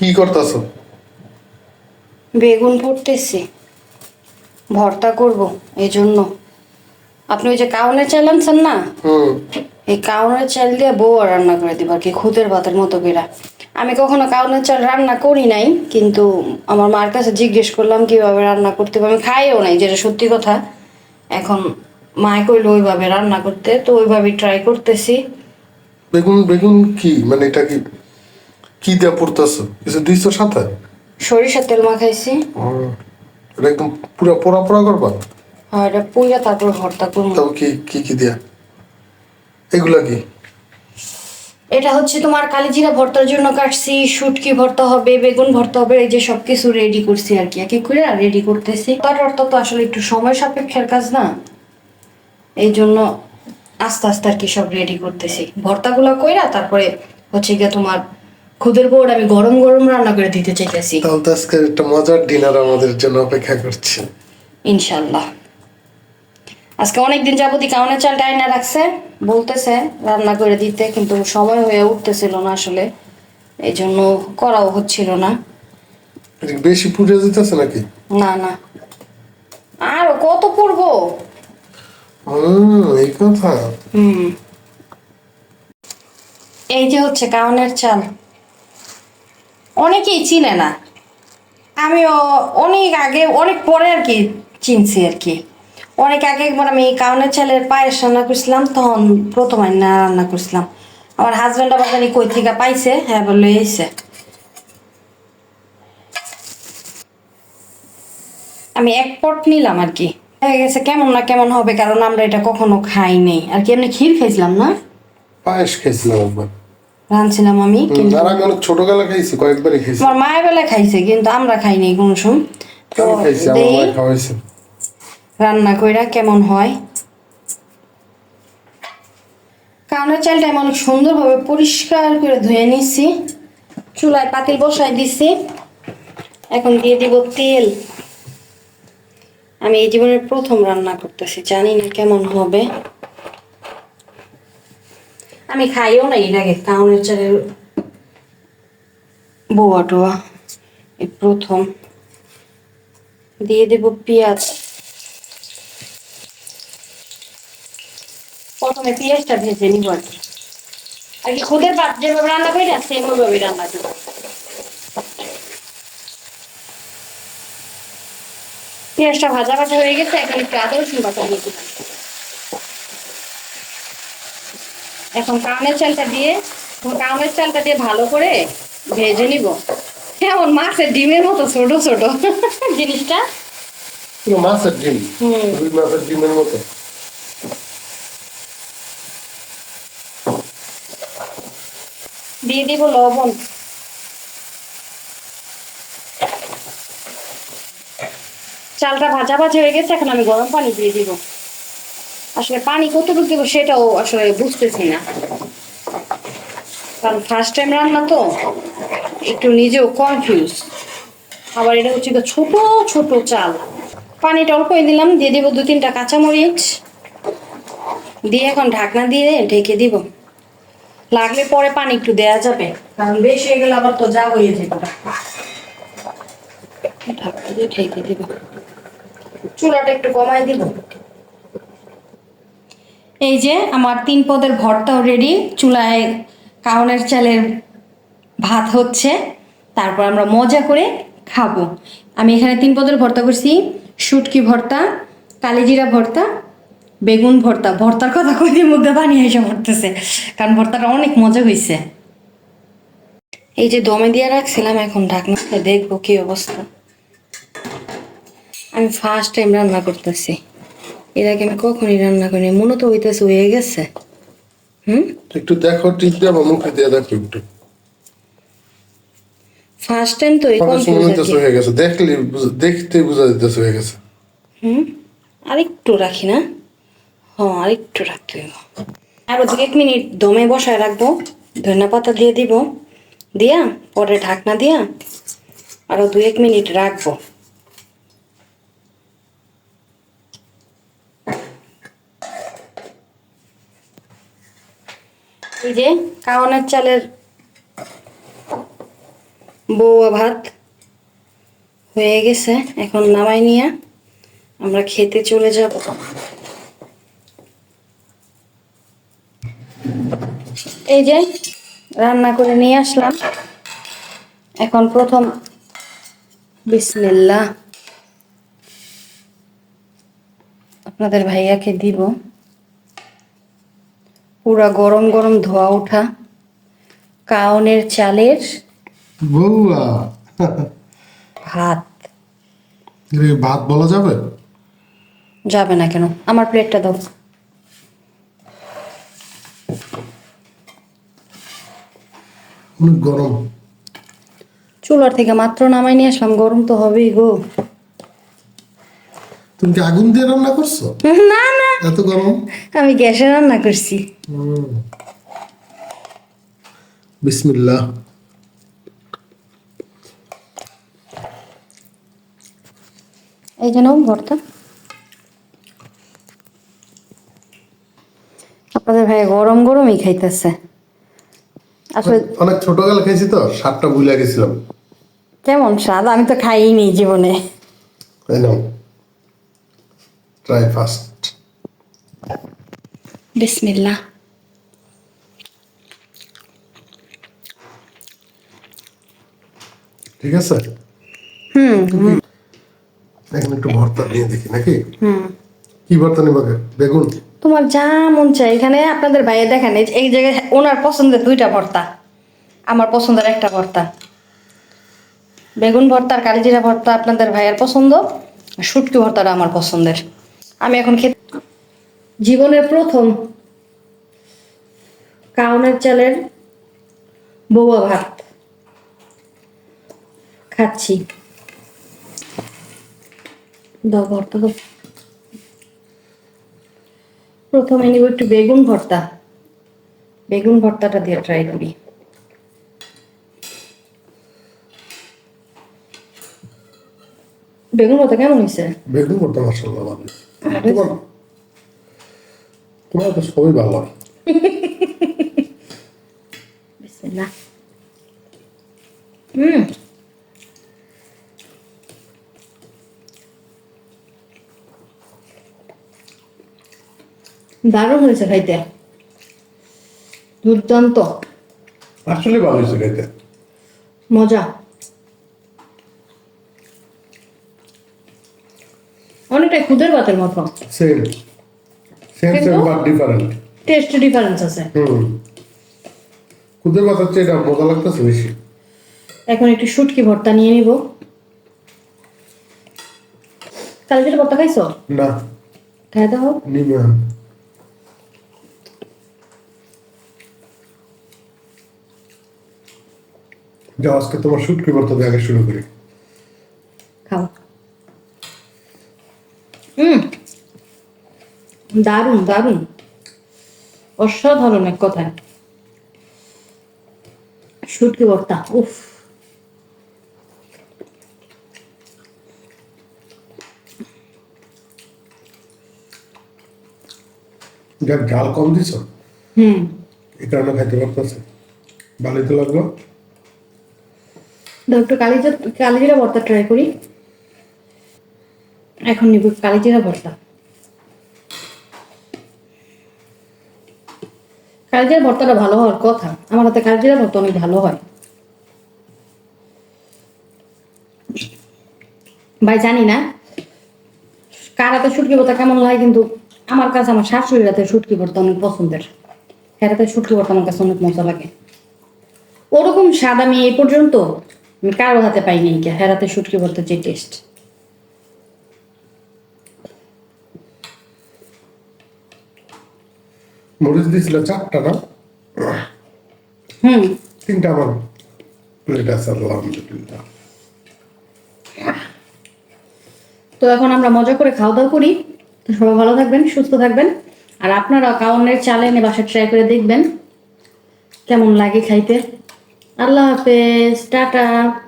কি করতেছ? বেগুন পড়তেছি ভর্তা করব এই জন্য আপনি ওই যে কাউনের চাল আনছেন না? হুম। এই কাউনের চাল দিয়ে বউ রান্না করে দিব আর কি খুদের ভাতের মতো বেড়া আমি কখনো কাউনের চাল রান্না করি নাই কিন্তু আমার মার কাছে জিজ্ঞেস করলাম কীভাবে রান্না করতে হবে? আমি খাইও নাই যেটা সত্যি কথা। এখন মায় কইলো ওইভাবে রান্না করতে তো ওইভাবে ট্রাই করতেছি। বেগুন বেগুন কি? মানে এটা কি কি দিয়ে পড়তেছো? কিছু দিচ্ছ সাথে সরিষার তেল মাখাইছি। এটা একদম পুরা পোড়া পোড়া করবা? আর এটা পুইরা তারপর ভর্তা করব তাও কি কি কি দিয়া? এগুলা কি? এটা হচ্ছে তোমার কালিজিরা ভর্তার জন্য কাটছি শুটকি ভর্তা হবে বেগুন ভর্তা হবে এই যে সবকিছু রেডি করছি আর কি। এক এক করে রেডি করতেছি। তার অর্থ তো আসলে একটু সময় সাপেক্ষের কাজ না? এই জন্য আস্তে আস্তে আর কি সব রেডি করতেছি। ভর্তাগুলো কইরা তারপরে হচ্ছে গিয়ে তোমার খুদের বোর্ড আমি গরম গরম রান্না করে দিতে চাইতেছি। তাহলে তো আজকে একটা মজার ডিনার আমাদের জন্য অপেক্ষা করছে। ইনশাল্লাহ আজকে অনেকদিন যাবতই কাউনের চালটা আয়না রাখছে বলতেছে রান্না করে দিতে কিন্তু সময় হয়ে উঠতেছিল না আসলে। এই জন্য করাও হচ্ছিল না। বেশি পুড়ে যেতেছে নাকি? না না। আর কত পড়ব? হুম এই কথা। হুম। এই যে হচ্ছে কাউনের চাল। অনেকেই চিনে না। আমিও অনেক আগে, অনেক পরে আর কি চিনছি আর কি। অনেক আগে একবার আমি কাউনের ছেলের পায়েস রান্না করছিলাম তখন প্রথম না রান্না করছিলাম। আমার হাজব্যান্ড আবার জানি কই থেকে পাইছে হ্যাঁ বলল এসে আমি এক পট নিলাম আর কি। দেখা গেছে কেমন না কেমন হবে, কারণ আমরা এটা কখনো খাই নাই। আর কি এমনি ক্ষীর খাইছিলাম না? পায়েস খেয়েছিলাম একবার। রাঁধছিলাম আমি কিন্তু আর আমি অনেক ছোটবেলা খাইছি কয়েকবারই খাইছি। আমার মায়ের বেলা খাইছে কিন্তু আমরা খাইনি কোনো সময়। তো খাইছি রান্না কইরা কেমন হয়? চালটা আমি অনেক সুন্দরভাবে পরিষ্কার করে ধুয়ে নিচ্ছি চুলায় পাতিল বসাই দিছি এখন দিয়ে দিব তেল। আমি এই জীবনের প্রথম রান্না করতেছি জানি না কেমন হবে। আমি খাইও না এর আগে কাউনের চালের বোয়া টোয়া প্রথম। দিয়ে দেব পেঁয়াজ। প্রথমে পেঁয়াজটা ভেজে নিব আর কি। আর কি খুদের ভাত যেভাবে রান্না করি না সেম ওইভাবে রান্না করব। পেঁয়াজটা ভাজা ভাজা হয়ে গেছে, এখন একটু আদা রসুন বাটা দিয়ে এখন কাউনের চালটা দিয়ে কাউনের চালটা দিয়ে ভালো করে ভেজে নিব। কেমন মাছের ডিমের মতো ছোট ছোট। জিনিসটা? মাছের ডিম? হুম। মাছের ডিমের মতো? দিয়ে দিব লবণ। চালটা ভাজা ভাজা হয়ে গেছে এখন আমি গরম পানি দিয়ে দিব। আসলে পানি কতটুকু দেবো সেটাও আসলে বুঝতেছি না। কারণ ফার্স্ট টাইম রান্না তো, একটু নিজেও কনফিউজ আবার এটা হচ্ছে ছোট ছোট চাল। পানিটা অল্পই দিলাম দিয়ে দিব দু তিনটা কাঁচামরিচ। দিয়ে এখন ঢাকনা দিয়ে ঢেকে দিব। লাগলে পরে পানি একটু দেয়া যাবে। কারণ বেশি হয়ে গেলে আবার তো যা হয়ে যাবে। ঢাকনা দিয়ে ঢেকে দিব। চুলাটা একটু কমাই দিব। এই যে আমার তিন পদের ভর্তাও রেডি চুলায় কাউনের চালের ভাত হচ্ছে, তারপর আমরা মজা করে খাব। আমি এখানে তিন পদের ভর্তা করছি, শুটকি ভর্তা, কালিজিরা ভর্তা, বেগুন ভর্তা। ভর্তার কথা কইদের মধ্যে পানি এসে পড়তেছে কারণ ভর্তাটা অনেক মজা হয়েছে এই যে দমে দিয়ে রাখছিলাম, এখন ঢাকনা দেখব কি অবস্থা। আমি ফার্স্ট টাইম রান্না করতেছি। এর আগে আমি কখনই রান্না করিনি মনে তো হইতেছে হয়ে গেছে। হুম? একটু দেখো দিয়ে আমার মুখে দিয়ে দেখো একটু। ফার্স্ট টাইম তো এই কনফিউজ হয়ে গেছে দেখলে দেখতে বোঝা যেতেছে হয়ে গেছে। হুম? আরেকটু রাখি না? হ্যাঁ আরেকটু রাখতে আরও দু এক মিনিট দমে বসায় রাখব ধনিয়া পাতা দিয়ে দিব দিয়া পরে ঢাকনা দিয়া আরও দু এক মিনিট রাখব। এই যে কাওয়ানের চালের বৌয়া ভাত হয়ে গেছে। এখন নামাই নিয়ে আমরা খেতে চলে যাব। এই যে রান্না করে নিয়ে আসলাম। এখন প্রথম বিসমিল্লাহ। আপনাদের ভাইয়াকে দিব। পুরা গরম গরম ধোয়া ওঠা কাউনের চালের বউয়া ভাত। ভাত বলা যাবে? যাবে না কেন? আমার প্লেটটা দাও। অনেক গরম। চুলার থেকে মাত্র নামাই নিয়ে আসলাম গরম তো হবেই গো। তুমি কি আগুন দিয়ে রান্না করছ? না না। এত গরম? আমি গ্যাসে রান্না করছি। বিসমিল্লাহ। এই যে নাও ভর্তা। আপনাদের ভাই গরম গরমই খাইতেছে। আসলে অনেক ছোটবেলা খেয়েছি তো সাতটা ভুলে গেছিলাম। কেমন স্বাদ? আমি তো খাইনি জীবনে। ট্রাই ফার্স্ট বিসমিল্লাহ। ঠিক আছে? হুম এখন একটু ভর্তা নিয়ে দেখি নাকি? হুম। কি ভর্তা নিবাকে বেগুন? তোমার যা মন চাই এখানে আপনাদের ভাইয়ে দেখেন এই জায়গায় ওনার পছন্দের দুইটা ভর্তা। আমার পছন্দের একটা ভর্তা। বেগুন ভর্তা আর কালিজিরা ভর্তা আপনাদের ভাইয়ের পছন্দ শুটকি ভর্তাটা আমার পছন্দের। আমি এখন খেতে জীবনের প্রথম কাউনের চালের বউয়া ভাত খাচ্ছি। ভর্তা প্রথমে নিব একটু বেগুন ভর্তা। বেগুন ভর্তাটা দিয়ে ট্রাই করি। বেগুন ভর্তা কেমন হয়েছে? বেগুন ভর্তা মাসাল্লাহ ভালো তোমার তোমার তো সবই ভালো বিসমিল্লাহ। হুম। দারুণ হয়েছে খাইতে। দুর্দান্ত। আসলে ভালো হয়েছে খাইতে। মজা। অনেকটাই খুদের ভাতের মতো। Same same same but different taste difference আছে। হুম। খুদের ভাত হচ্ছে এটা মজা লাগতেছে বেশি। এখন একটু শুটকি ভর্তা নিয়ে নিব। কালকে ভর্তা খাইছো? না। খাই দাও। নিবে। যাও আজকে তোমার শুটকি ভর্তা দিয়ে আগে শুরু করি খাও হুম দারুণ দারুণ। অসাধারণ এক কথায়। শুটকি ভর্তা উফ। যাক ঝাল কম দিছ? হুম। এই কারণে খাইতে পারতেছে। ভালোই তো লাগল? একটু কালিজিরা কালিজিরা ভর্তা ট্রাই করি। এখন নিব কালিজিরা ভর্তা কালিজিরা ভর্তাটা ভালো হওয়ার কথা। আমার হাতে কালিজিরা ভর্তা অনেক ভালো হয়। ভাই, জানি না। কার হাতে শুটকি ভর্তা কেমন লাগে, কিন্তু আমার কাছে আমার শাশুড়ির হাতে শুটকি ভর্তা অনেক পছন্দের। এর হাতে শুটকি ভর্তা আমার কাছে অনেক মজা লাগে। ওরকম স্বাদ আমি এই পর্যন্ত আমি কারও হাতে পাইনি কে হেরাতে শুটকি ভর্তা যে টেস্ট মরিচ দিয়েছিল চারটা না? হুম। তিনটা আমার প্লেট আছে আলহামদুলিল্লাহ। তো এখন আমরা মজা করে খাওয়া দাওয়া করি। তো সবাই ভালো থাকবেন সুস্থ থাকবেন। আর আপনারা কাউনের চালে এনে বাসা ট্রাই করে দেখবেন। কেমন লাগে খাইতে। আল্লাহ হাফেজ টাটা।